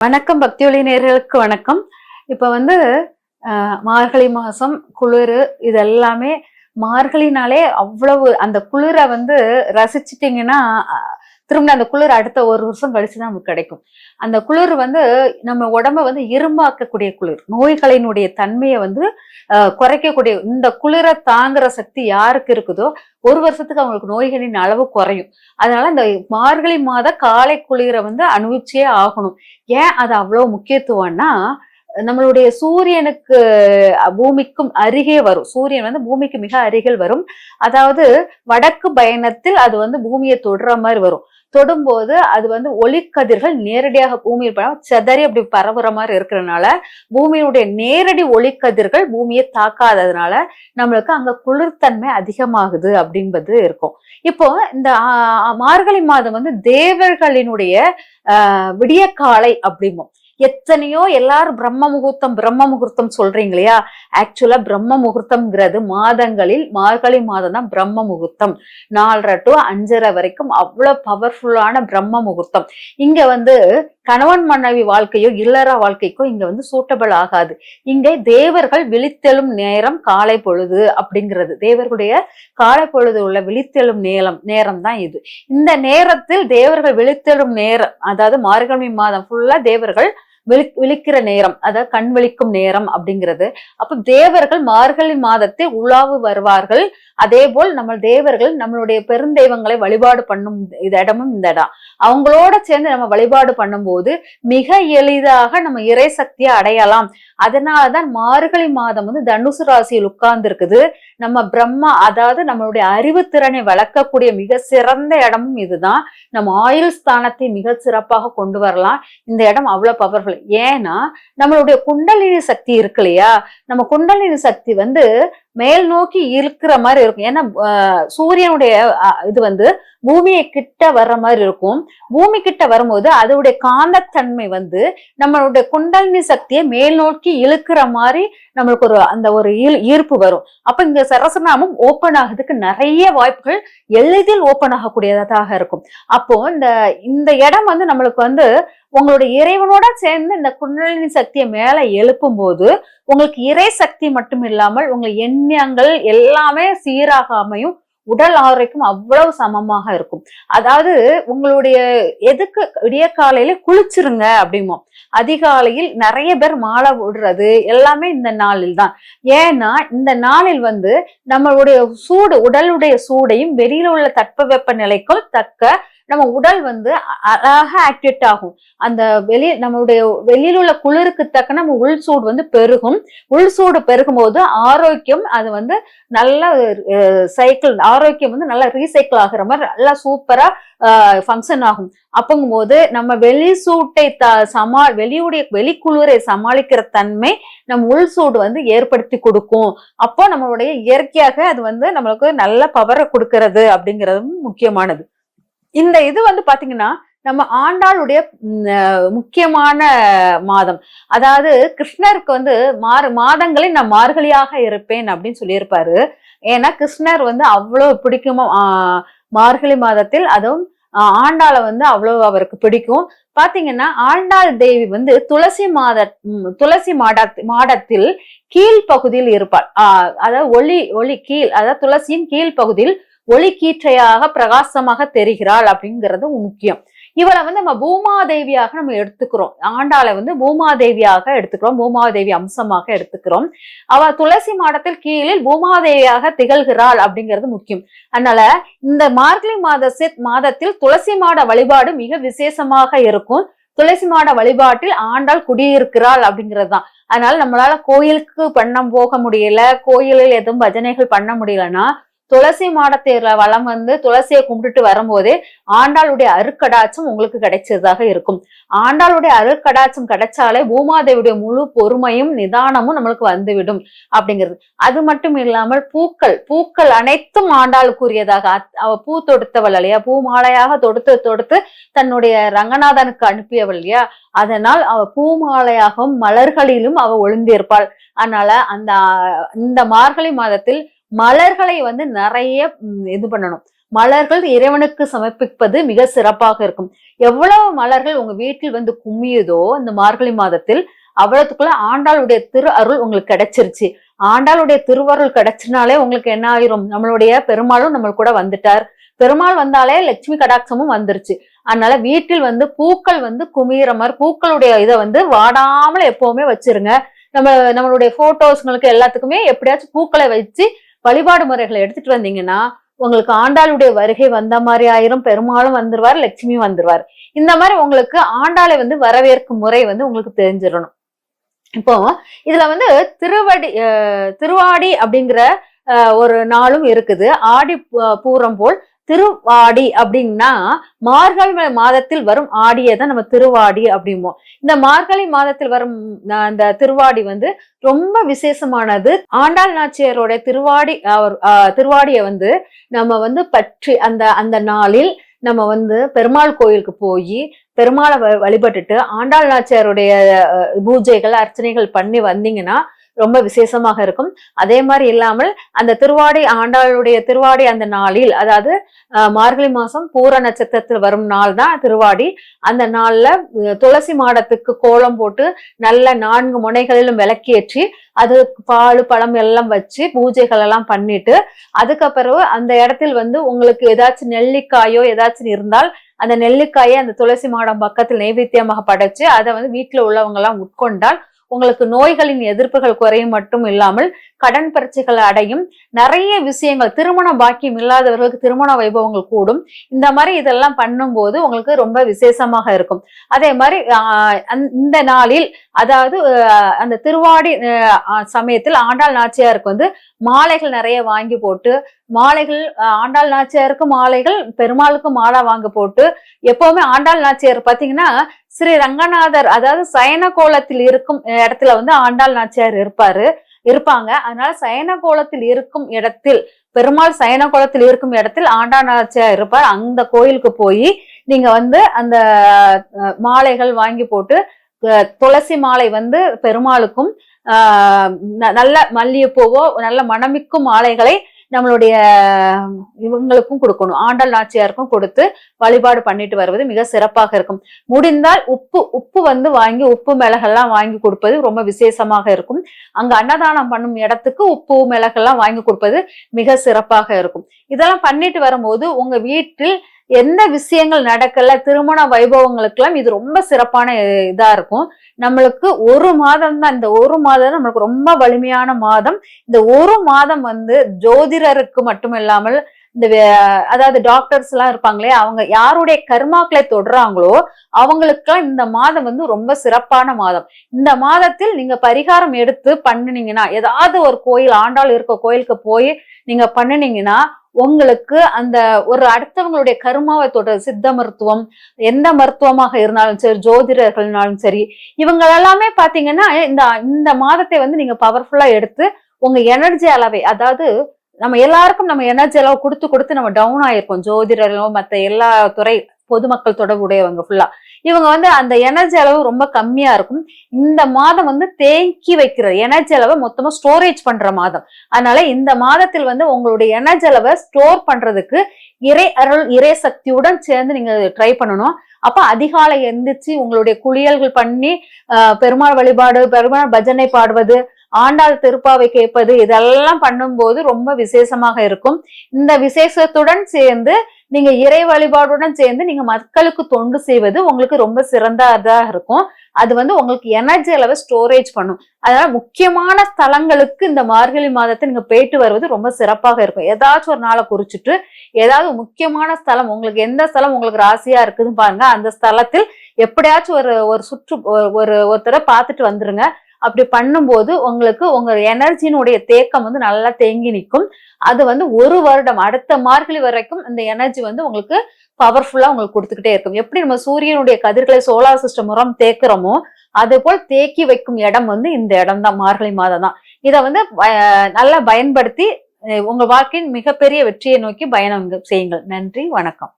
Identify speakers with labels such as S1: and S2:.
S1: வணக்கம் பக்தியொலி நேர்களுக்கு வணக்கம். இப்ப வந்து மார்கழி மாசம் குளிர் இது எல்லாமே மார்கழினாலே அவ்வளவு அந்த குளிரை வந்து ரசிச்சிட்டிங்கன்னா திரும்ப அந்த குளிர் அடுத்த ஒரு வருஷம் கழிச்சு தான் நமக்கு கிடைக்கும். அந்த குளிர் வந்து நம்ம உடம்ப வந்து இரும்பாக்கக்கூடிய குளிர். நோய்களினுடைய தன்மையை வந்து குறைக்கக்கூடிய இந்த குளிரை தாங்குற சக்தி யாருக்கு இருக்குதோ ஒரு வருஷத்துக்கு அவங்களுக்கு நோய்களின் அளவு குறையும். அதனால இந்த மார்கழி மாத காலை குளிரை வந்து அனுபவிச்சே ஆகணும். ஏன் அது அவ்வளோ முக்கியத்துவம்னா நம்மளுடைய சூரியனுக்கு பூமிக்கும் அருகே வரும். சூரியன் வந்து பூமிக்கு மிக அருகில் வரும். அதாவது வடக்கு பயணத்தில் அது வந்து பூமியை தொடுற மாதிரி வரும். தொடும்போது அது வந்து ஒளிக்கதிர்கள் நேரடியாக பூமியில் பட செதறி அப்படி பரவுற மாதிரி இருக்கிறதுனால பூமியுடைய நேரடி ஒளிக்கதிர்கள் பூமியை தாக்காததுனால நம்மளுக்கு அங்க குளிர்த்தன்மை அதிகமாகுது அப்படின்பது இருக்கும். இப்போ இந்த மார்கழி மாதம் வந்து தேவர்களினுடைய ஆஹ், காலை அப்படிம்போம். எத்தனையோ எல்லாரும் பிரம்ம முகூர்த்தம் பிரம்ம முகூர்த்தம் சொல்றீங்க இல்லையா ஆக்சுவலா பிரம்ம முகூர்த்தம்ங்கிறது மாதங்களில் மார்கழி மாதம் தான் பிரம்ம முகூர்த்தம். நாலரை டு அஞ்சரை வரைக்கும் அவ்வளவு பவர்ஃபுல்லான பிரம்ம முகூர்த்தம். இங்க வந்து கணவன் மனைவி வாழ்க்கையோ இல்லற வாழ்க்கைக்கோ இங்க வந்து சூட்டபிள் ஆகாது. இங்கே தேவர்கள் விழித்தெழும் நேரம் காலை பொழுது அப்படிங்கிறது. தேவர்களுடைய காலை பொழுது உள்ள விழித்தெழும் நேரம் நேரம் தான் இது. இந்த நேரத்தில் தேவர்கள் விழித்தெழும் நேரம் அதாவது மார்கழி மாதம் ஃபுல்லா தேவர்கள் விழி விழிக்கிற நேரம் அதாவது கண் விழிக்கும் நேரம் அப்படிங்கிறது. அப்ப தேவர்கள் மார்கழி மாதத்தை உலாவு வருவார்கள். அதே போல் நம்ம தேவர்கள் நம்மளுடைய பெருந்தெய்வங்களை வழிபாடு பண்ணும் இந்த இடமும் இந்த இடம். அவங்களோட சேர்ந்து நம்ம வழிபாடு பண்ணும்போது மிக எளிதாக நம்ம இறை சக்தியை அடையலாம். அதனாலதான் மார்கழி மாதம் வந்து தனுசு ராசியில் உட்கார்ந்து இருக்குது நம்ம பிரம்மா அதாவது நம்மளுடைய அறிவுத்திறனை வளர்க்கக்கூடிய மிக சிறந்த இடமும் இதுதான். நம்ம ஆயுள் ஸ்தானத்தை மிக சிறப்பாக கொண்டு வரலாம். இந்த இடம் அவ்வளவு பவர்ஃபுல் ஏன்னா நம்மளுடைய குண்டலினி சக்தி இருக்கு இல்லையா? நம்ம குண்டலினி சக்தி வந்து மேல் நோக்கி இழுக்கிற மாதிரி இருக்கும். ஏன்னா சூரியனுடைய இது வந்து பூமியை கிட்ட வர்ற மாதிரி இருக்கும். பூமி கிட்ட வரும்போது அதோடைய காந்தத்தன்மை வந்து நம்மளுடைய குண்டலினி சக்தியை மேல் நோக்கி இழுக்கிற மாதிரி நம்மளுக்கு ஒரு அந்த ஒரு ஈர்ப்பு வரும். அப்ப இங்க சரசநாமம் ஓப்பன் ஆகுறதுக்கு நிறைய வாய்ப்புகள் எளிதில் ஓப்பன் ஆகக்கூடியதாக இருக்கும். அப்போ இந்த இந்த இடம் வந்து நம்மளுக்கு வந்து உங்களுடைய இறைவனோட சேர்ந்து இந்த குண்டலினி சக்தியை மேல எழுப்பும் போது உங்களுக்கு இறை சக்தி மட்டும் இல்லாமல் உங்களை எண்ண புண்ணியங்கள் எல்லாமே சீராக அமையும் உடல் ஆரோக்கியம் அவ்வளவு சமமாக இருக்கும். அதாவது உங்களுடைய எதுக்கு விடிய காலையில குளிச்சிருங்க அப்படிமோ அதிகாலையில் நிறைய பேர் மாலை விடுறது எல்லாமே இந்த நாளில் தான் ஏன்னா இந்த நாளில் வந்து நம்மளுடைய சூடு உடலுடைய சூடையும் வெளியில உள்ள தட்பவெப்ப நிலைக்கும் தக்க நம்ம உடல் வந்து அ- ஆக்டிவேட் ஆகும். அந்த வெளி நம்மளுடைய வெளியில் உள்ள குளிருக்கு தக்க நம்ம உள் சூடு வந்து பெருகும். உள் சூடு பெருகும் போது ஆரோக்கியம் அது வந்து நல்ல சைக்கிள் ஆரோக்கியம் வந்து நல்லா ரீசைக்கிள் ஆகுற மாதிரி நல்லா சூப்பரா ஃபங்க்ஷன் ஆகும். அப்போங்கும்போது நம்ம வெளி சூட்டை த சமா வெளியுடைய வெளிக்குளிரை சமாளிக்கிற தன்மை நம்ம உள் சூடு வந்து ஏற்படுத்தி கொடுக்கும். அப்போ நம்மளுடைய இயற்கையாக அது வந்து நம்மளுக்கு நல்ல பவரை கொடுக்கறது அப்படிங்கிறதும் முக்கியமானது. இந்த இது வந்து பாத்தீங்கன்னா நம்ம ஆண்டாளுடைய முக்கியமான மாதம். அதாவது கிருஷ்ணருக்கு வந்து மாறு மாதங்களில் நான் மார்கழியாக இருப்பேன் அப்படின்னு சொல்லியிருப்பாரு. ஏன்னா கிருஷ்ணர் வந்து அவ்வளவு பிடிக்கும் மார்கழி மாதத்தில் அதுவும் ஆண்டாளை வந்து அவ்வளவு அவருக்கு பிடிக்கும். பாத்தீங்கன்னா ஆண்டாள் தேவி வந்து துளசி மாத துளசி மாட மாடத்தில் கீழ் பகுதியில் இருப்பாள். ஆஹ், அதாவது ஒளி ஒளி கீழ் அதாவது துளசியின் கீழ் பகுதியில் ஒளி கீற்றையாக பிரகாசமாக தெரிகிறாள் அப்படிங்கிறது முக்கியம். இவளை வந்து நம்ம பூமாதேவியாக நம்ம எடுத்துக்கிறோம். ஆண்டாளை வந்து பூமாதேவியாக எடுத்துக்கிறோம். பூமாதேவி அம்சமாக எடுத்துக்கிறோம். அவ துளசி மாடத்தில் கீழில் பூமாதேவியாக திகழ்கிறாள் அப்படிங்கிறது முக்கியம். அதனால இந்த மார்கழி மாத மாதத்தில் துளசி மாட வழிபாடு மிக விசேஷமாக இருக்கும். துளசி மாட வழிபாட்டில் ஆண்டாள் குடியிருக்கிறாள் அப்படிங்கிறது தான். அதனால நம்மளால கோயிலுக்கு பண்ணம் போக முடியல கோயிலில் எதுவும் பஜனைகள் பண்ண முடியலன்னா துளசி மாடத்தேர்ல வளம் வந்து துளசியை கும்பிட்டுட்டு வரும்போதே ஆண்டாளுடைய அருக்கடாச்சம் உங்களுக்கு கிடைச்சதாக இருக்கும். ஆண்டாளுடைய அருக்கடாச்சம் கிடைச்சாலே பூமாதேவியுடைய முழு பொறுமையும் நிதானமும் நம்மளுக்கு வந்துவிடும் அப்படிங்கிறது. அது மட்டும் இல்லாமல் பூக்கள் பூக்கள் அனைத்தும் ஆண்டாளுக்குரியதாக. அத்- அவ பூ தொடுத்தவள் இல்லையா? பூ மாலையாக தொடுத்து தொடுத்து தன்னுடைய ரங்கநாதனுக்கு அனுப்பியவள் இல்லையா? அதனால் அவ பூமாலையாகவும் மலர்களிலும் அவ ஒளிந்திருப்பாள். அதனால அந்த இந்த மார்கழி மாதத்தில் மலர்களை வந்து நிறைய இது பண்ணணும். மலர்கள் இறைவனுக்கு சமர்ப்பிப்பது மிக சிறப்பாக இருக்கும். எவ்வளவு மலர்கள் உங்க வீட்டில் வந்து குமியுதோ இந்த மார்கழி மாதத்தில் அவ்வளவுக்குள்ள ஆண்டாளுடைய திரு அருள் உங்களுக்கு கிடைச்சிருச்சு. ஆண்டாளுடைய திருவருள் கிடைச்சினாலே உங்களுக்கு என்ன ஆயிரும்? நம்மளுடைய பெருமாளும் நம்ம கூட வந்துட்டார். பெருமாள் வந்தாலே லட்சுமி கடாட்சமும் வந்துருச்சு. அதனால வீட்டில் வந்து பூக்கள் வந்து குமியிற மாதிரி பூக்களுடைய இதை வந்து வாடாமல் எப்பவுமே வச்சிருங்க. நம்ம நம்மளுடைய போட்டோஸ்களுக்கு எல்லாத்துக்குமே எப்படியாச்சும் பூக்களை வச்சு வழிபாடு முறைகளை எடுத்துட்டு வந்தீங்கன்னா உங்களுக்கு ஆண்டாளுடைய வருகை வந்த மாதிரி ஆயிரும் பெருமாளும் வந்துருவார் லட்சுமியும் வந்துருவார். இந்த மாதிரி உங்களுக்கு ஆண்டாளை வந்து வரவேற்கும் முறை வந்து உங்களுக்கு தெரிஞ்சிடணும். இப்போ இதுல வந்து திருவடி திருவாடி அப்படிங்கிற ஒரு நாளும் இருக்குது. ஆடி பூரம் போல் திருவாடி அப்படின்னா மார்கழி மாதத்தில் வரும் ஆடியை தான் நம்ம திருவாடி அப்படிம்போம். இந்த மார்கழி மாதத்தில் வரும் அந்த திருவாடி வந்து ரொம்ப விசேஷமானது. ஆண்டாள் நாச்சியரோட திருவாடி திருவாடியை வந்து நம்ம வந்து பற்றி அந்த அந்த நாளில் நம்ம வந்து பெருமாள் கோயிலுக்கு போய் பெருமாளை வழிபட்டுட்டு ஆண்டாள் நாச்சியாருடைய பூஜைகள் அர்ச்சனைகள் பண்ணி வந்தீங்கன்னா ரொம்ப விசேஷமாக இருக்கும். அதே மாதிரி இல்லாமல் அந்த திருவாடி ஆண்டாளுடைய திருவாடி அந்த நாளில் அதாவது மார்கழி மாசம் பூர நட்சத்திரத்தில் வரும் நாள் தான் திருவாடி. அந்த நாள்ல துளசி மாடத்துக்கு கோலம் போட்டு நல்ல நான்கு முனைகளிலும் விளக்கேற்றி அது பால் பழம் எல்லாம் வச்சு பூஜைகள் எல்லாம் பண்ணிட்டு அதுக்கப்புறம் அந்த இடத்தில் வந்து உங்களுக்கு ஏதாச்சும் நெல்லிக்காயோ ஏதாச்சும் இருந்தால் அந்த நெல்லிக்காயை அந்த துளசி மாடம் பக்கத்தில் நைவேத்தியமாக படைச்சு அதை வந்து வீட்டில் உள்ளவங்க எல்லாம் உட்கொண்டால் உங்களுக்கு நோய்களின் எதிர்ப்புகள் குறையும் மட்டும் இல்லாமல் கடன் பரீட்சைகள் அடையும். நிறைய விஷயங்கள் திருமண பாக்கியம் இல்லாதவர்களுக்கு திருமண வைபவங்கள் கூடும். இந்த மாதிரி இதெல்லாம் பண்ணும்போது உங்களுக்கு ரொம்ப விசேஷமாக இருக்கும். அதே மாதிரி இந்த நாளில் அதாவது அந்த திருவாடி சமயத்தில் ஆண்டாள் நாச்சியாருக்கு வந்து மாலைகள் நிறைய வாங்கி போட்டு மாலைகள் ஆண்டாள் நாச்சியாருக்கு மாலைகள் பெருமாளுக்கு மாலை வாங்க போட்டு எப்பவுமே ஆண்டாள் நாச்சியார் பாத்தீங்கன்னா ஸ்ரீ ரங்கநாதர் அதாவது சயன கோலத்தில் இருக்கும் இடத்துல வந்து ஆண்டாள் நாச்சியார் இருப்பாரு. இருப்பாங்க. அதனால சயன கோலத்தில் இருக்கும் இடத்தில் பெருமாள் சயன கோலத்தில் இருக்கும் இடத்தில் ஆண்டாநாச்சியா இருப்பார். அந்த கோயிலுக்கு போய் நீங்க வந்து அந்த மாலைகள் வாங்கி போட்டு துளசி மாலை வந்து பெருமாளுக்கும் நல்ல மல்லிகைப்பூவோ நல்ல மணமிக்கும் மாலைகளை நம்மளுடைய இவங்களுக்கும் கொடுக்கணும். ஆண்டல் நாச்சியாருக்கும் கொடுத்து வழிபாடு பண்ணிட்டு வருவது மிக சிறப்பாக இருக்கும். முடிந்தால் உப்பு உப்பு வந்து வாங்கி உப்பு மிளகெல்லாம் வாங்கி கொடுப்பது ரொம்ப விசேஷமாக இருக்கும். அங்க அன்னதானம் பண்ணும் இடத்துக்கு உப்பு மிளகெல்லாம் வாங்கி கொடுப்பது மிக சிறப்பாக இருக்கும். இதெல்லாம் பண்ணிட்டு வரும்போது உங்க வீட்டில் எந்த விஷயங்கள் நடக்கல திருமண வைபவங்களுக்கெல்லாம் இது ரொம்ப சிறப்பான இதா இருக்கும். நம்மளுக்கு ஒரு மாதம் தான் இந்த ஒரு மாதம் நம்மளுக்கு ரொம்ப வலிமையான மாதம். இந்த ஒரு மாதம் வந்து ஜோதிடருக்கு மட்டும் இல்லாமல் இந்த அதாவது டாக்டர்ஸ் எல்லாம் இருப்பாங்களே அவங்க யாருடைய கர்மாக்களை தொடுறாங்களோ அவங்களுக்கெல்லாம் இந்த மாதம் வந்து ரொம்ப சிறப்பான மாதம். இந்த மாதத்தில் நீங்க பரிகாரம் எடுத்து பண்ணினீங்கன்னா ஏதாவது ஒரு கோயில் ஆண்டாள் இருக்க கோயிலுக்கு போய் நீங்க பண்ணினீங்கன்னா உங்களுக்கு அந்த ஒரு அடுத்தவங்களுடைய கருமாவை தொடர் சித்த மருத்துவம் எந்த மருத்துவமாக இருந்தாலும் சரி ஜோதிடர்கள்னாலும் சரி இவங்க எல்லாமே பாத்தீங்கன்னா இந்த இந்த மாதத்தை வந்து நீங்க பவர்ஃபுல்லா எடுத்து உங்க எனர்ஜி அளவை அதாவது நம்ம எல்லாருக்கும் நம்ம எனர்ஜி அளவு கொடுத்து கொடுத்து நம்ம டவுன் ஆயிருக்கோம். ஜோதிடர்களோ மற்ற எல்லா துறை பொதுமக்கள் தொடர்புடையவங்க ஃபுல்லா இவங்க வந்து அந்த எனர்ஜி அளவு ரொம்ப கம்மியா இருக்கும். இந்த மாதம் வந்து தேங்கி வைக்கிற எனர்ஜி அளவை மொத்தமா ஸ்டோரேஜ் பண்ற மாதம். அதனால இந்த மாதத்தில் வந்து உங்களுடைய எனர்ஜி அளவை ஸ்டோர் பண்றதுக்கு இறை அருள் இறை சக்தியுடன் சேர்ந்து நீங்க ட்ரை பண்ணணும். அப்ப அதிகாலை எந்திரிச்சு உங்களுடைய குளியல்கள் பண்ணி பெருமாள் வழிபாடு பெருமாள் பஜனை பாடுவது ஆண்டாள் திருப்பாவை கேட்பது இதெல்லாம் பண்ணும்போது ரொம்ப விசேஷமாக இருக்கும். இந்த விசேஷத்துடன் சேர்ந்து நீங்க இறை வழிபாடுடன் சேர்ந்து நீங்க மக்களுக்கு தொண்டு செய்வது உங்களுக்கு ரொம்ப சிறந்ததா இருக்கும். அது வந்து உங்களுக்கு எனர்ஜி அளவை ஸ்டோரேஜ் பண்ணும். அதனால முக்கியமான ஸ்தலங்களுக்கு இந்த மார்கழி மாதத்தை நீங்க போயிட்டு வருவது ரொம்ப சிறப்பாக இருக்கும். ஏதாச்சும் ஒரு நாளை குறிச்சிட்டு ஏதாவது முக்கியமான ஸ்தலம் உங்களுக்கு எந்த ஸ்தலம் உங்களுக்கு ராசியா இருக்குதுன்னு பாருங்க. அந்த ஸ்தலத்தில் எப்படியாச்சும் ஒரு ஒரு சுற்று ஒரு ஒருத்தரை பார்த்துட்டு வந்துருங்க. அப்படி பண்ணும்போது உங்களுக்கு உங்க எனர்ஜினுடைய தேக்கம் வந்து நல்லா தேங்கி நிற்கும். அது வந்து ஒரு வருடம் அடுத்த மார்கழி வரைக்கும் இந்த எனர்ஜி வந்து உங்களுக்கு பவர்ஃபுல்லா உங்களுக்கு கொடுத்துக்கிட்டே இருக்கும். எப்படி நம்ம சூரியனுடைய கதிர்களை சோலார் சிஸ்டம் மூலம் தேக்குறோமோ அது போல் தேக்கி வைக்கும் இடம் வந்து இந்த இடம் தான் மார்கழி மாதம் தான். இதை வந்து நல்லா பயன்படுத்தி உங்க வாழ்க்கையின் மிகப்பெரிய வெற்றியை நோக்கி பயணம் செய்யுங்கள். நன்றி வணக்கம்.